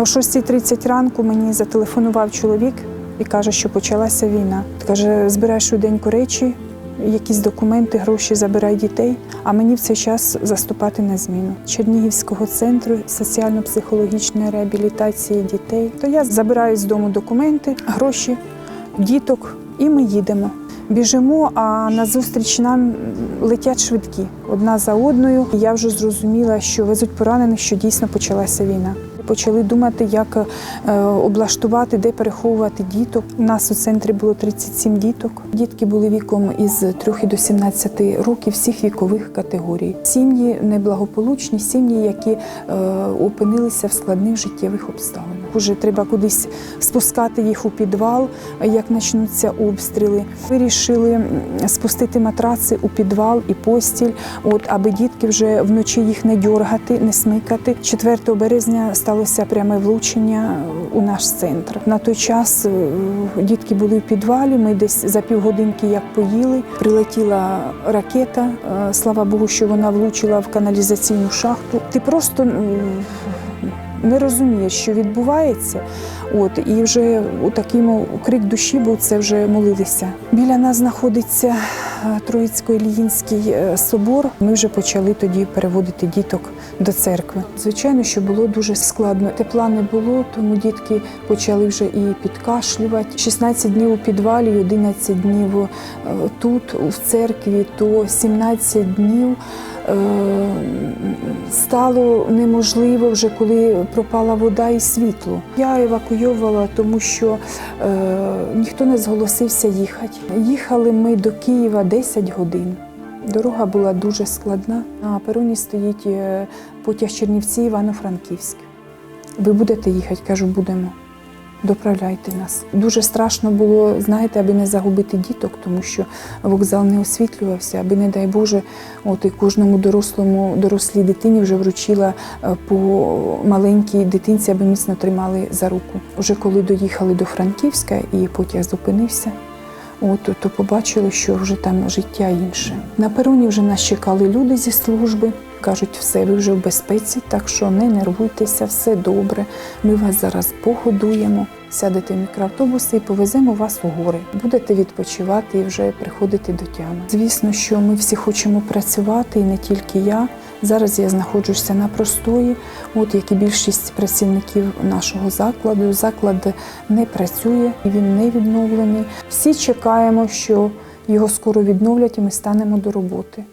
О 6.30 ранку мені зателефонував чоловік і каже, що почалася війна. Каже, збирай швиденько речі, якісь документи, гроші, забирай дітей. А мені в цей час заступати на зміну Чернігівського центру соціально-психологічної реабілітації дітей. То я забираю з дому документи, гроші, діток, і ми їдемо. Біжимо, а назустріч нам летять швидкі одна за одною. І Я вже зрозуміла, що везуть поранених, що дійсно почалася війна. Почали думати, як е, облаштувати, де переховувати діток. У нас у центрі було 37 діток. Дітки були віком із 3 до 17 років всіх вікових категорій. Сім'ї неблагополучні, сім'ї, які е, опинилися в складних життєвих обставинах. Уже треба кудись спускати їх у підвал, як почнуться обстріли. Вирішили спустити матраци у підвал і постіль, от аби дітки вже вночі їх не дьоргати, не смикати. 4 березня сталося пряме влучення у наш центр. На той час е, дітки були в підвалі. Ми десь за півгодинки як поїли. Прилетіла ракета. Е, Слава Богу, що вона влучила в каналізаційну шахту. Ти просто не розуміє, що відбувається. От і вже у такий крик душі бо це вже молилися. Біля нас знаходиться е, Троїцько-Іліїнський е, собор. Ми вже почали тоді переводити діток до церкви. Звичайно, що було дуже складно. Тепла не було, тому дітки почали вже і підкашлювати. 16 днів у підвалі, 11 днів е, тут, в церкві, то 17 днів. Стало неможливо вже коли пропала вода і світло. Я евакуйовувала, тому що ніхто не зголосився їхати. Їхали ми до Києва 10 годин. Дорога була дуже складна. На пероні стоїть е, потяг Чернівці Івано-Франківськ. Ви будете їхати? Кажу, будемо. Доправляйте нас. Дуже страшно було, знаєте, аби не загубити діток, тому що вокзал не освітлювався, аби, не дай Боже, от і кожному дорослому дорослій дитині вже вручила е, по маленькій дитинці, аби міцно тримали за руку. Уже коли доїхали до Франківська і потяг зупинився. От, то побачили, що вже там життя інше. На пероні вже нас чекали люди зі служби. Кажуть, все, ви вже в безпеці, так що не нервуйтеся, все добре. Ми вас зараз погодуємо. Сядете в мікроавтобуси і повеземо вас у гори. Будете відпочивати і вже приходити до тями. Звісно, що ми всі хочемо працювати, і не тільки я. Зараз я знаходжуся на простої, от як і більшість працівників нашого закладу. Заклад не працює, він не відновлений. Всі чекаємо, що його скоро відновлять, і ми станемо до роботи.